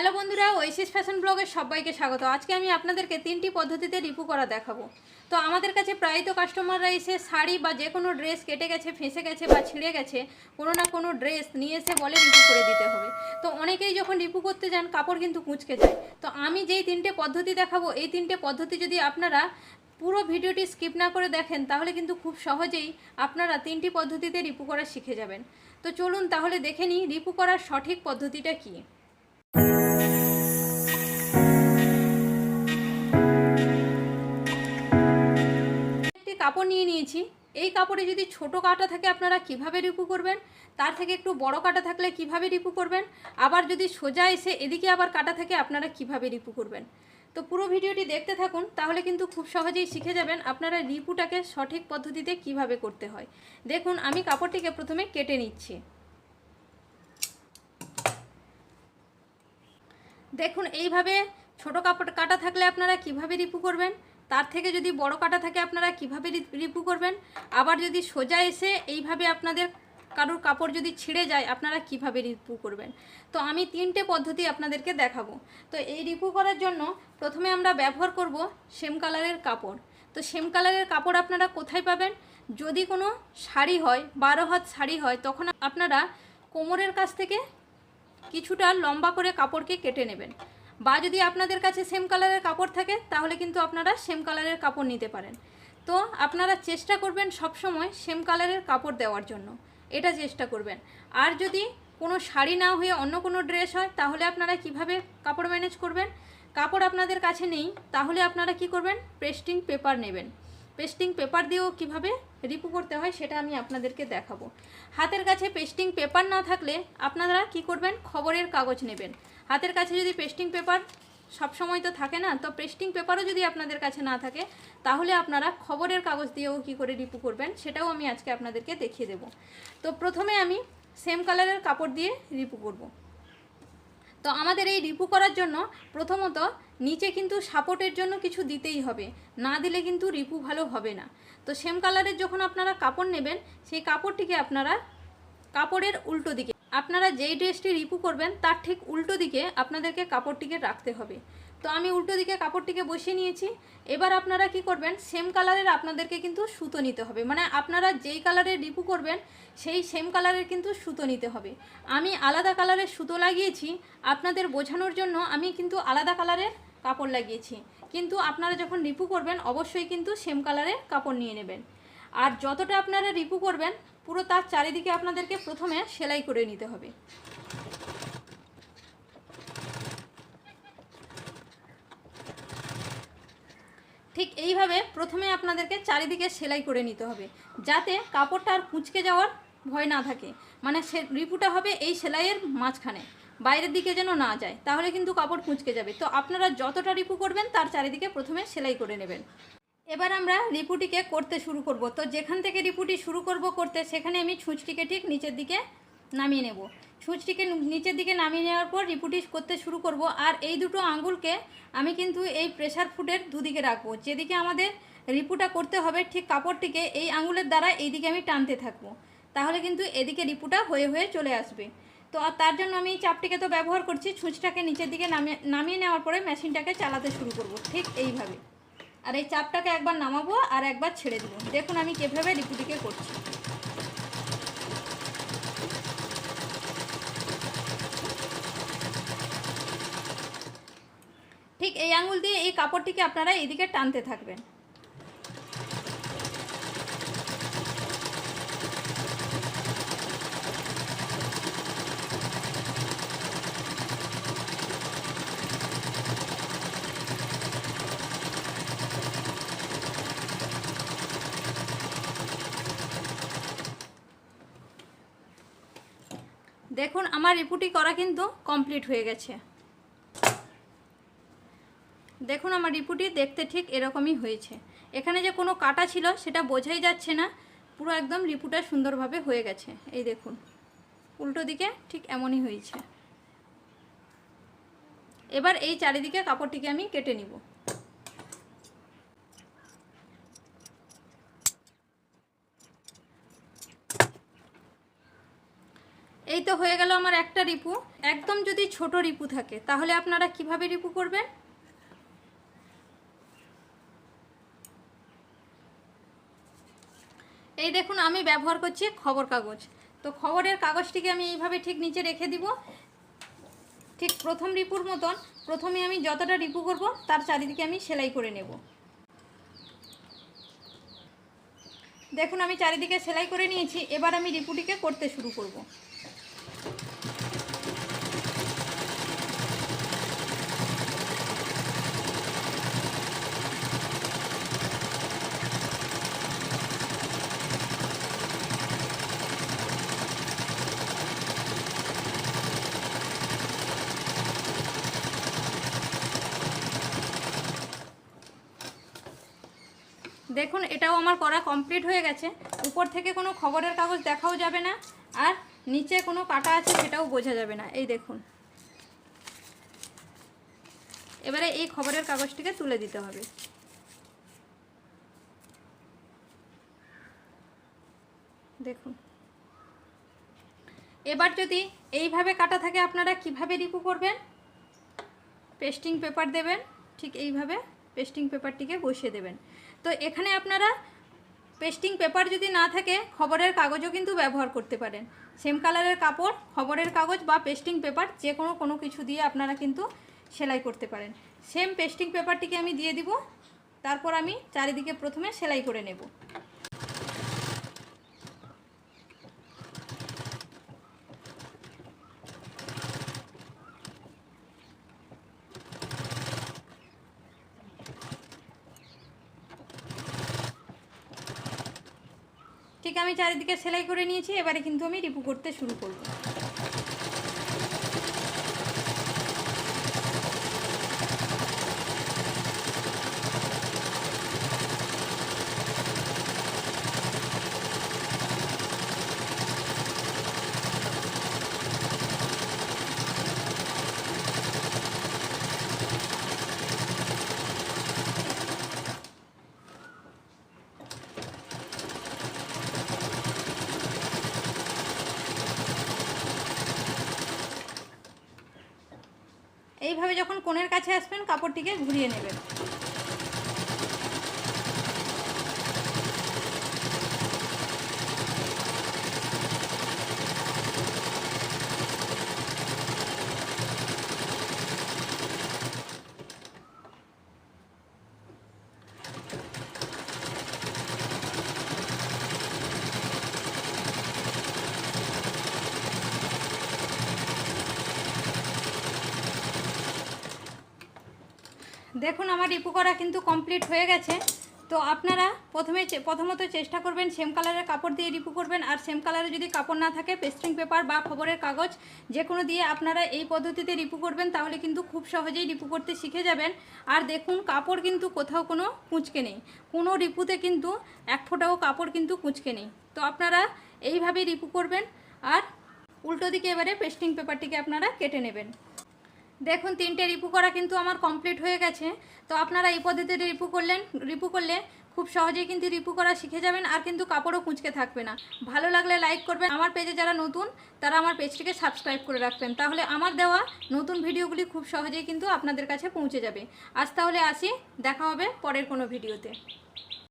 Hello বন্ধুরা Oasis fashion ব্লগের সবাইকে স্বাগত। আজকে আমি আপনাদেরকে তিনটি পদ্ধতিতে রিপু করা দেখাবো। তো আমাদের কাছে প্রায় তো কাস্টমাররা এসে শাড়ি বা যে কোনো ড্রেস কেটে গেছে, ফেঁসে গেছে বা ছিঁড়ে গেছে, কোনো না কোনো ড্রেস নিয়ে এসে বলে রিপু করে দিতে হবে। তো অনেকেই যখন রিপু করতে যান, কাপড় কিন্তু কুঁচকে যায়। তো আমি যেই তিনটে পদ্ধতি দেখাবো, এই তিনটে পদ্ধতি যদি আপনারা পুরো ভিডিওটি স্কিপ না করে দেখেন, তাহলে কিন্তু খুব সহজেই আপনারা তিনটি পদ্ধতিতে রিপু করা শিখে যাবেন। তো চলুন তাহলে দেখে নিই রিপু করার সঠিক পদ্ধতিটা কী? কাপড় নিয়ে নিয়েছি। এই কাপড়ে যদি ছোট কাটা থাকে আপনারা কীভাবে রিপু করবেন? তার থেকে একটু বড় কাটা থাকলে কীভাবে রিপু করবেন? আবার যদি সোজা এসে এদিকে আবার কাটা থাকে, আপনারা কীভাবে রিপু করবেন? তো পুরো ভিডিওটি দেখতে থাকুন, তাহলে কিন্তু খুব সহজেই শিখে যাবেন আপনারা রিপুটাকে সঠিক পদ্ধতিতে কীভাবে করতে হয়। দেখুন, আমি কাপড়টিকে প্রথমে কেটে নিচ্ছি। দেখুন, এইভাবে ছোট কাপড় কাটা থাকলে আপনারা কীভাবে রিপু করবেন? তার থেকে যদি বড় কাটা থাকে আপনারা কীভাবে রিপু করবেন? আবার যদি সোজা এসে এইভাবে আপনাদের কারোর কাপড় যদি ছিঁড়ে যায়, আপনারা কীভাবে রিপু করবেন? তো আমি তিনটে পদ্ধতি আপনাদেরকে দেখাবো। তো এই রিপু করার জন্য প্রথমে আমরা ব্যবহার করব সেম কালারের কাপড়। তো সেম কালারের কাপড় আপনারা কোথায় পাবেন? যদি কোনো শাড়ি হয়, বারো হাত শাড়ি হয়, তখন আপনারা কোমরের কাছ থেকে কিছুটা লম্বা করে কাপড়কে কেটে নেবেন। বা যদি আপনাদের কাছে সেম কালারের কাপড় থাকে, তাহলে কিন্তু আপনারা সেম কালারের কাপড় নিতে পারেন। তো আপনারা চেষ্টা করবেন সব সময় সেম কালারের কাপড় দেওয়ার জন্য। এটা চেষ্টা করবেন। আর যদি কোনো শাড়ি না হয়ে অন্য কোনো ড্রেস হয়, তাহলে আপনারা কীভাবে কাপড় ম্যানেজ করবেন? কাপড় আপনাদের কাছে নেই, তাহলে আপনারা কি করবেন? পেস্টিং পেপার নেবেন। পেস্টিং পেপার দিয়েও কীভাবে রিপু করতে হয়, সেটা আমি আপনাদেরকে দেখাবো। হাতের কাছে পেস্টিং পেপার না থাকলে আপনারা কি করবেন? খবরের কাগজ নেবেন। হাতের কাছে যদি পেস্টিং পেপার সব সময় তো থাকে না, তো পেস্টিং পেপারও যদি আপনাদের কাছে না থাকে, তাহলে আপনারা খবরের কাগজ দিয়েও কি করে রিপু করবেন, সেটাও আমি আজকে আপনাদেরকে দেখিয়ে দেব। তো প্রথমে আমি সেম কালারের কাপড় দিয়ে রিপু করব। তো আমাদের এই রিপু করার জন্য প্রথমত নিচে কিন্তু সাপোর্টের জন্য কিছু দিতেই হবে, না দিলে কিন্তু রিপু ভালো হবে না। তো সেম কালারের যখন আপনারা কাপড় নেবেন, সেই কাপড়টিকে আপনারা কাপড়ের উল্টো দিকে আপনারা যেই ড্রেসটি রিপু করবেন, তার ঠিক উল্টো দিকে আপনাদেরকে কাপড়টিকে রাখতে হবে। তো আমি উল্টো দিকে কাপড়টিকে বসিয়ে নিয়েছি। এবার আপনারা কি করবেন, সেম কালারের আপনাদেরকে কিন্তু সুতো নিতে হবে। মানে আপনারা যেই কালারের রিপু করবেন, সেই সেম কালারের কিন্তু সুতো নিতে হবে। আমি আলাদা কালারের সুতো লাগিয়েছি। আপনাদের বোঝানোর জন্য আমি কিন্তু আলাদা কালারের কাপড় লাগিয়েছি। কিন্তু আপনারা যখন রিপু করবেন, অবশ্যই কিন্তু সেম কালারের কাপড় নিয়ে নেবেন। আর যতটা আপনারা রিপু করবেন পুরো তার চারিদিকে আপনাদেরকে প্রথমে সেলাই করে নিতে হবে। ঠিক এইভাবে প্রথমে আপনাদেরকে চারিদিকে সেলাই করে নিতে হবে, যাতে কাপড়টা আর কুঁচকে যাওয়ার ভয় না থাকে। মানে সে রিপুটা হবে এই সেলাইয়ের মাঝখানে, বাইরের দিকে যেন না যায়, তাহলে কিন্তু কাপড় কুঁচকে যাবে। তো আপনারা যতটা রিপু করবেন, তার চারিদিকে প্রথমে সেলাই করে নেবেন। এবার আমরা রিপুটিকে করতে শুরু করব। তো যেখান থেকে রিপুটি শুরু করব করতে সেখানে আমি ছুঁচটিকে ঠিক নিচের দিকে নামিয়ে নেব। ছুঁচটিকে নিচের দিকে নামিয়ে নেওয়ার পর রিপুটি করতে শুরু করব আর এই দুটো আঙ্গুলকে আমি কিন্তু এই প্রেশার ফুডের দুদিকে রাখব। যেদিকে আমাদের রিপুটা করতে হবে ঠিক কাপড়টিকে এই আঙ্গুলের দ্বারা এইদিকে আমি টানতে থাকব। তাহলে কিন্তু এদিকে রিপুটা হয়ে হয়ে চলে আসবে। তো আর তার জন্য আমি চাপটিকে তো ব্যবহার করছি ছুঁচটাকে নিচের দিকে নামিয়ে নামিয়ে নেওয়ার পরে মেশিনটাকে চালাতে শুরু করব ঠিক এইভাবে। আর এই চাপটাকে একবার নামাবো আর একবার ছেড়ে দেবো। দেখুন আমি কীভাবে রিপুটিকে করছি। ঠিক এই আঙুল দিয়ে এই কাপড়টিকে আপনারা এদিকে টানতে থাকবেন। দেখুন, আমার রিপুটি করা কিন্তু কমপ্লিট হয়ে গেছে। দেখুন, আমার রিপুটি দেখতে ঠিক এরকমই হয়েছে। এখানে যে কোনো কাটা ছিল, সেটা বোঝাই যাচ্ছে না। পুরো একদম রিপুটা সুন্দরভাবে হয়ে গেছে। এই দেখুন, উল্টো দিকে ঠিক এমনই হয়েছে। এবার এই চারিদিকে কাপড়টিকে আমি কেটে নিব এই তো হয়ে গেল আমার একটা রিপু। একদম যদি ছোট রিপু থাকে, তাহলে আপনারা কীভাবে রিপু করবেন? এই দেখুন, আমি ব্যবহার করছি খবর কাগজ। তো খবরের কাগজটিকে আমি এইভাবে ঠিক নিচে রেখে দিব। ঠিক প্রথম রিপুর মতন, প্রথমে আমি যতটা রিপু করব, তার চারিদিকে আমি সেলাই করে নেব। দেখুন, আমি চারিদিকে সেলাই করে নিয়েছি, এবার আমি রিপুটিকে করতে শুরু করব। দেখুন, এটাও আমার করা কমপ্লিট হয়ে গেছে। উপর থেকে কোনো খবরের কাগজ দেখাও যাবে না, আর নিচে কোনো কাটা আছে সেটাও বোঝা যাবে না। এই দেখুন। এবারে এই খবরের কাগজটিকে তুলে দিতে হবে। দেখুন। এবার যদি এইভাবে কাটা থাকে, আপনারা কীভাবে রিপু করবেন? পেস্টিং পেপার দেবেন, ঠিক এইভাবে পেস্টিং পেপারটিকে বসিয়ে দেবেন। তো এখানে আপনারা পেস্টিং পেপার যদি না থাকে, খবরের কাগজও কিন্তু ব্যবহার করতে পারেন। সেম কালারের কাপড়, খবরের কাগজ বা পেস্টিং পেপার যে কোনো কোনো কিছু দিয়ে আপনারা কিন্তু সেলাই করতে পারেন। সেম পেস্টিং পেপারটিকে আমি দিয়ে দিব, তারপর আমি চারিদিকে প্রথমে সেলাই করে নেব। ঠিক আমি চারিদিকে সেলাই করে নিয়েছি এবারে কিন্তু আমি রিপু করতে শুরু করব। এইভাবে যখন কোণের কাছে আসবেন কাপড়টিকে ঘুরিয়ে নেবেন। দেখুন, আমার রিপু করা কিন্তু কমপ্লিট হয়ে গেছে। তো আপনারা প্রথমে প্রথমত চেষ্টা করবেন সেম কালারের কাপড় দিয়ে রিপু করবেন। আর সেম কালারে যদি কাপড় না থাকে পেস্টিং পেপার বা খবরের কাগজ যে কোনো দিয়ে আপনারা এই পদ্ধতিতে রিপু করবেন, তাহলে কিন্তু খুব সহজেই রিপু করতে শিখে যাবেন। আর দেখুন, কাপড় কিন্তু কোথাও কোনো কুঁচকে নেই। কোনো রিপুতে কিন্তু এক ফোঁটাও কাপড় কিন্তু কুঁচকে নেই। তো আপনারা এইভাবেই রিপু করবেন। আর উল্টো দিকে এবারে পেস্টিং পেপারটিকে আপনারা কেটে নেবেন। দেখুন, তিনটে রিপু করা কিন্তু আমার কমপ্লিট হয়ে গেছে। তো আপনারা এই পদ্ধতিতে রিপু করলেন, রিপু করলে খুব সহজেই কিন্তু রিপু করা শিখে যাবেন আর কিন্তু কাপড়ও কুঁচকে থাকবে না। ভালো লাগলে লাইক করবেন। আমার পেজে যারা নতুন, তারা আমার পেজটিকে সাবস্ক্রাইব করে রাখবেন। তাহলে আমার দেওয়া নতুন ভিডিওগুলি খুব সহজেই কিন্তু আপনাদের কাছে পৌঁছে যাবে। আজ তাহলে আসি, দেখা হবে পরের কোনো ভিডিওতে